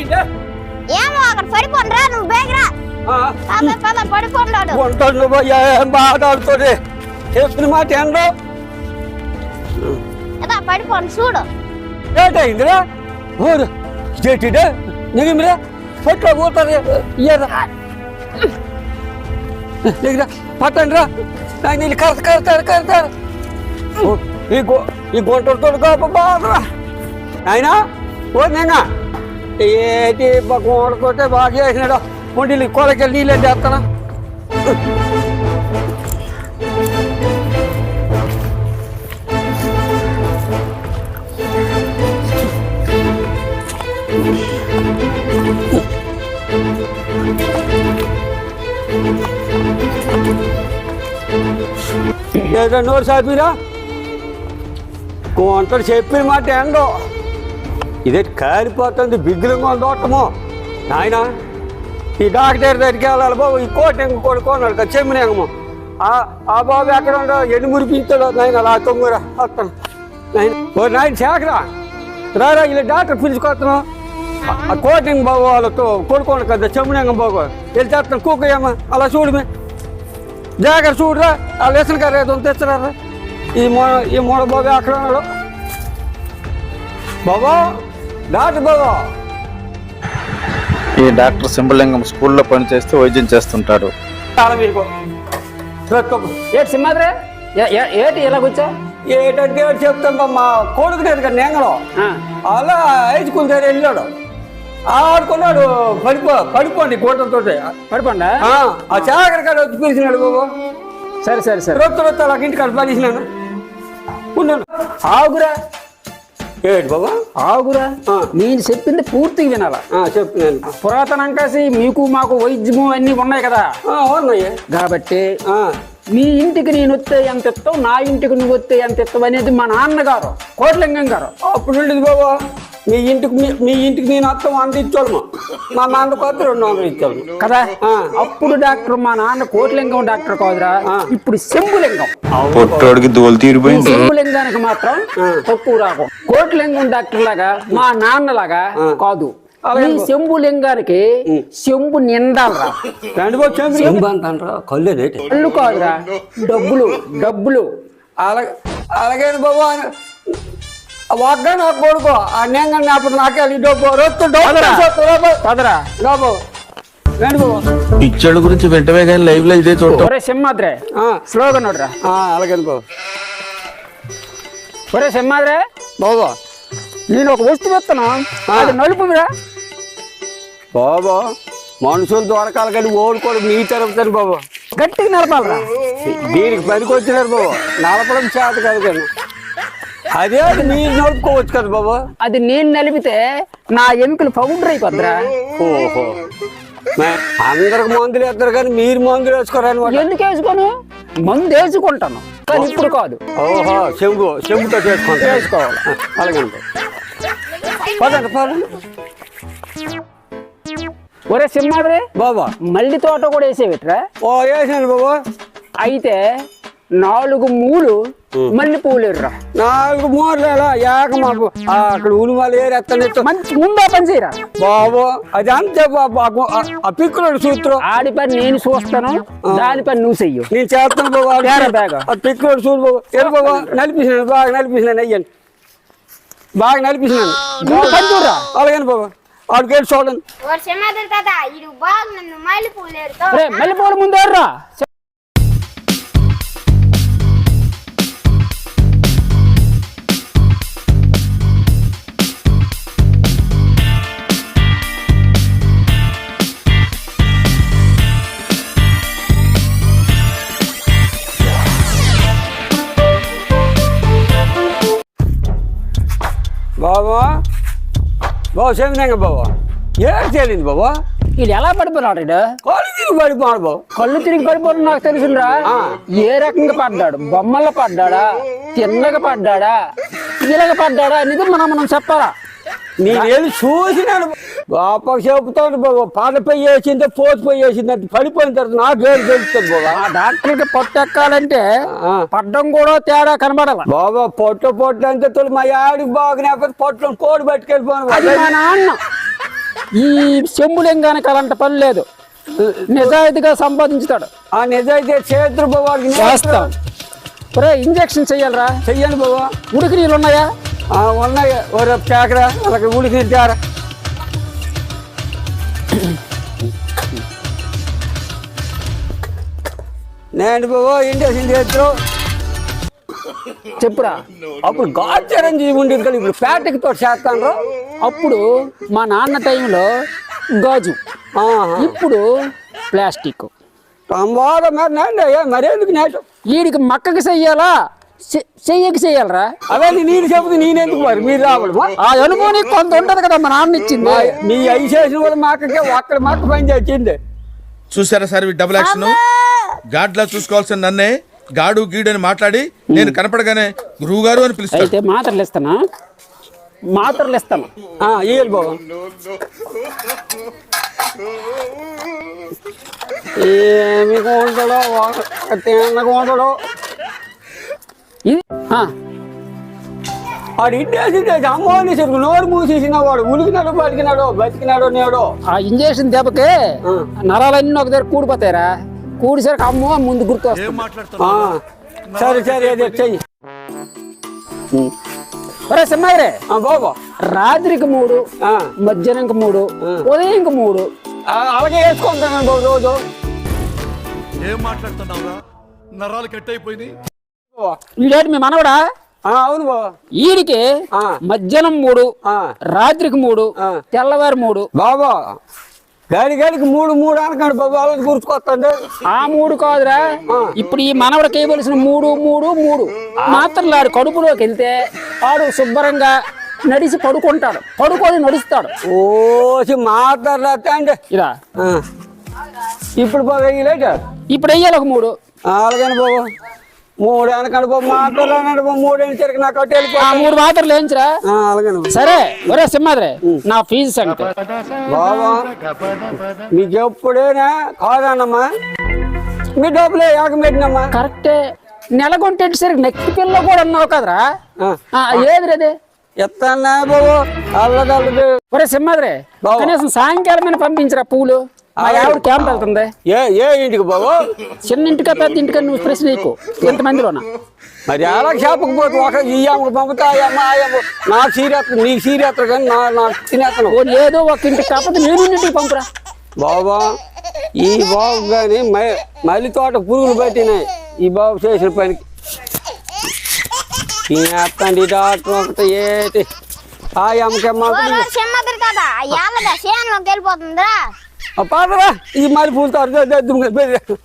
ఏంటంటే ఏమో అక్కడ పడిపోండిరా నువ్వు బేగరా పద పద పడిపోండాడు వంటలు ఏం బాధపడుతుంది చెప్పిన మాట ఏంటో ఏదా పడిపోండి చూడు ఏటైందిరా ఊరు చెట్టిడే నిగిమిరా పొట్లో పోతుంది ఇయ్యరా నిగిరా పట్టండి రా నాకు నీళ్ళు కరత కరతారు కరతారు ఈ గో ఈ గుంటలతో గొప్ప బాధరా అయినా ఓ నిన్న ఏంటి గోడతోటే బాగా చేసినాడు ఒంటిని కొలకెళ్ళి నీళ్ళు చేస్తానా ఏదో నోరు సాపిరా కొంత చెప్పిన మాట ఏండో ఇదే కాలిపోతుంది బిగ్గులంగా దోటము నాయన ఈ డాక్టర్ దగ్గరికి వెళ్ళాలి బాబు ఈ కోట ఇంక కొడుకోన్నాడు కదా చెమ్మినేమో ఆ బాబు ఎక్కడ ఉండో ఎన్ని మురిపించాడు నాయన అలా తొమ్మిరా వస్తాను. నాయన ఓ నాయన శాఖరా. రారా ఇలా డాక్టర్ పిలుచుకొస్తున్నాం ఆ కోటింగ్ బాబు వాళ్ళతో కొడుకోండి కదా చెమ్మినేంగం బాబు. వెళ్ళి చేస్తాను ఏమో అలా చూడమే జాగ్రత్త చూడరా ఆ లెసన్ గారు ఏదో తెచ్చరారా ఈ మూడ ఈ మూడ బాబు ఎక్కడ ఉన్నాడు. బాబా ఈ డాక్టర్ సింబలింగం స్కూల్లో పనిచేస్తూ వైద్యం చేస్తుంటాడు. ఏటి సింహాద్రే? ఏటి ఇలా కూర్చో? ఏంటంటే చెప్తాం బా, మా కొడుకు లేదు కదా నేంగలో అలా స్కూల్ దగ్గర వెళ్ళాడు. ఆడుకున్నాడు. పడిపో పడిపోండి గోటలతో పడిపోండా? ఆ చాకర కాడ వచ్చి పిలిచినాడు బాబు. సరే సరే సరే. రొత్తు రొత్తు అలా ఇంటికి కాడ పనిచినాను ఉన్నాను. ఆగురా. ఏంటి బాబా? ఆగురా. నేను చెప్పింది పూర్తిగా వినాలా? చెప్పు పురాతనం కాసి మీకు మాకు వైద్యము అన్నీ ఉన్నాయి కదా? ఉన్నాయి. కాబట్టి ఆ, మీ ఇంటికి నేను వస్తే ఎంత ఇస్తావు? నా ఇంటికి నువ్వు వస్తే ఎంత ఇస్తావు అనేది మా నాన్నగారు కోట్లింగం గారు. అప్పుడు బాబా. మీ ఇంటికి మీ- ఇంటికి నేను అత్తం వంద ఇచ్చాము మా. నాన్న కొత్త రెండు వందలు ఇచ్చాము కదా? ఆ. అప్పుడు డాక్టర్ మా నాన్న కోట్లింగం డాక్టర్ కాదురా. ఇప్పుడు శంభులింగం. పొట్టోడికి దోలు తీరిపోయింది. శంభులింగానికి మాత్రం తక్కువ రాకు. కోట్లింగం డాక్టర్ లాగా మా నాన్న లాగా కాదు. ఈ శంభులింగానికి శంభు నిండాలరా రండి బాబు చెంబు చెంబు అంటారా కళ్ళేనేటి కళ్ళు కాదురా. డబ్బులు డబ్బులు. అలాగే అలాగే బాబు ఒక్క నా కొడుకు నేను అప్పుడు నాకే డబ్బు. రొత్తు. డబ్బు బాబు పిచ్చోడు గురించి వెంటనే కానీ లైవ్లో ఇదే చూడటం. ఒరే సింహాద్రే ఆ, స్లోగా నోడ్రా. ఆ, అలాగే బాబు ఒరే సింహాద్రే బాబు నేను ఒక వస్తువు ఇస్తాను అది నలుపురా బాబు మనుషులు దొరకాలి కానీ ఓడుకోడు మీ తరపుతాను బాబు గట్టిగా నలపాలరా దీనికి పనికి వచ్చినారు బాబు నలపడం చేత కాదు కానీ అదే అది మీరు నడుపుకోవచ్చు కదా బాబు. అది నేను నలిపితే నా ఎముకలు పౌడర్ అయిపోద్దిరా. ఓహో. అందరికి మందులు వేస్తారు కానీ మీరు మందులు వేసుకోరనమాట ఎందుకు వేసుకోను? మందు వేసుకుంటాను. కానీ ఇప్పుడు కాదు. ఓహో చెంబు చెంబుతో చేసుకుంటా వేసుకోవాలి అలాగే పదండి పదండి. ఒరే సింహాద్రే బాబా. మల్లి తోట కూడా వేసేవిట్రా. ఓ వేసాను బాబా. అయితే నాలుగు మూలు మల్లె పూలు ఎర్రా నాలుగు మూరలేలా ఏక మాకు ఆ, అక్కడ ఉనిమాలు ఏరేస్తాను మంచి ముందా పని చేయరా? బాబు అది అంతే బాబు ఆ పిక్కులోడు సూత్రం. ఆడి పని నేను చూస్తాను దాని పని నువ్వు చెయ్యు. నేను చేస్తాను బాబు ఆ పిక్కులోడు చూడు బాబు. ఏడు బాబు నలిపిసినాను బాగా నలిపిసినాను అయ్యాను. బాగా నలిపిసినాను. పని చూడరా? అలాగే బాబు ఆడికి వెళ్ళి చూడండి. ఓ సింహాద్రి బాబా? బాబు చెమినాక బాబా. ఏం చేయలేదు బాబా? వీళ్ళు ఎలా పడిపోయినాడు? కాలు తిరిగి పడిపోడు బాబు. కళ్ళు తిరిగి పడిపోవడం నాకు తెలుసురా. ఏ రకంగా పడ్డాడు? బొమ్మల పడ్డాడా? తిన్నగా పడ్డాడా? ఇలాగ పడ్డాడా? అనేది మనం మనం చెప్పాలా? నేను వెళ్ళి చూసినాను. బాప చెబుతాడు బాబు పాదపై వేసిందే పోసిపోయి వేసింది అంటే పడిపోయిన తర్వాత నాకు ఏడు తెలుస్తుంది బాబా. ఆ డాక్టర్కి పొట్టెక్కాలంటే ఆ. పడ్డం కూడా తేడా కనబడాల. బాబా పొట్ట పొట్ట అంటే తొలి మా ఆడికి బాగునేకపోతే పొట్టలో కోడి పట్టుకెళ్ళిపోను అది మా నాన్న. ఈ శంభులింగానికి అలాంటి పని లేదు. నిజాయితీగా సంపాదించుతాడు. ఆ నిజాయితీ చేతులు బాబు చేస్తాం. ఒరే ఇంజక్షన్ చెయ్యాలరా. చెయ్యండి బాబు. ఉడికి నీళ్ళు ఉన్నాయా ఉన్నాయి. ఓ రేపు కేకరా అలాగే ఉడికి తేరా నేను బాబు ఇండేషన్ చేతులు చెప్పురా అప్పుడు గాచారంజీవి ఉండేది కదా ఇప్పుడు ప్యాటిక్ తోటి చేస్తాను అప్పుడు మా నాన్న టైంలో గాజు ఇప్పుడు ప్లాస్టిక్. మరి మరేందుకు నేటం వీడికి మక్కకి చెయ్యాలా? చెయ్యకి చెయ్యాలరా? అవే నీరు చెబుతూ నేనెందుకు మరి? మీరు రావడమా ఆ అనుభవం కొంత ఉంటది కదా మా నాన్న ఇచ్చింది. మా- మీ ఐదు చేసిన వాళ్ళు మాకకే ఒక్కడ మాకు పని చేసింది. చూసారా సార్ డబుల్ యాక్షన్ గాడ్లా చూసుకోవాల్సిన నన్నే. గాడు గీడు అని మాట్లాడి నేను కనపడగానే గురువు గారు అని పిలుస్తాడు. అయితే మాత్రలు ఇస్తానా? మాత్రలు ఇస్తాను. ఇయ్యాలి బాబు. ఏమి ఉంటాడో ఇది ఆ, వాడు ఇంటేసి అమ్మోని సరుకు నోరు మూసేసిన వాడు. ఉలికినాడు బతికినాడో బతికినాడో నేడో. ఆ ఇంజక్షన్ దెబ్బకి. నరాలన్నీ ఒక దగ్గర కూడిపోతాయిరా. కూడిసరికి అమ్మో ముందు గుర్తు వస్తుంది ఆ, సరే సరే అదే చెయ్యి. ఒరే ఆ, బాబు రాత్రికి మూడు ఆ, మధ్యాహ్నంకి మూడు ఉదయంకి మూడు. ఆ, అలాగే వేసుకుంటాను బాబు రోజు. ఏం మాట్లాడుతున్నావురా? నరాలు కట్ అయిపోయినాయి బాబు. వీడేటి మీ మనవడా? ఆ, అవును బాబు వీడికి ఆ. మధ్యాహ్నం మూడు ఆ. రాత్రికి మూడు. తెల్లవారు మూడు. బాబా గాడి గాడికి మూడు మూడు అనకండి బాబు అలా గుర్తుకొస్తుంది ఆ మూడు కాదురా. ఇప్పుడు ఈ మనవడికి వేయవలసిన మూడు మూడు మూడు. మాత్రం ఆడు కడుపులోకి వెళ్తే ఆడు శుభ్రంగా నడిచి పడుకుంటాడు. పడుకొని నడుస్తాడు. ఓసి మాట్లాడతా అండి ఆ. ఇప్పుడు బాబు వేయలేట ఇప్పుడు వెయ్యాలి ఒక మూడు. అలాగని బాబు. మూడు అనకండి బాబు మాట్లాడాలండి బాబు మూడు అని తిరిగి నాకు అటు ఆ మూడు మాత్రలు వేయించరా ఆ. సరే ఒరే సింహాద్రే నా ఫీజు సంగతి. బాబా మీకు ఎప్పుడైనా కాదన్నమ్మా? మీ డబ్బులే ఏకమెట్టినమ్మా కరెక్టే. నెలకొంటేసరికి నెక్కి పిల్ల కూడా అన్నావు కదరా? ఆ. ఆ, ఏది రేదే ఎత్తన్నా బాబు? అల్లదల్లదు ఒరే సింహాద్రే బావ. కనీసం సాయంకాలమైన పంపించరా పూలు. ఆవిడ క్యాంప్ వెళ్తుంది. ఏ ఏ ఇంటికి బాబు చిన్న ఇంటికా పెద్ద ఇంటికా నువ్వు ప్రశ్న నీకు ఎంతమందిలోనా మరి అలా షాపుకి పోతే ఒక ఈ అమ్మకు పంపుతా అమ్మ నాకు సీరియత్త నీకు సీరియత్త కానీ నా నాకు తినేస్తాను ఓ ఏదో ఒక ఇంటికి కాకపోతే నేను ఇంటికి పంపురా? బాబా ఈ బాబు కానీ మల్లి తోట పురుగులు పట్టినాయి. ఈ బాబు చేసిన పనికి తినేస్తండి డాక్టర్ ఒకటి ఏటి? ఆ అమ్మకమ్మ సింహద్రి ಅಪ್ಪ ಅಂದ್ರೆ ಈ ಮಾರಿ ಫುಲ್ ತರ್ದು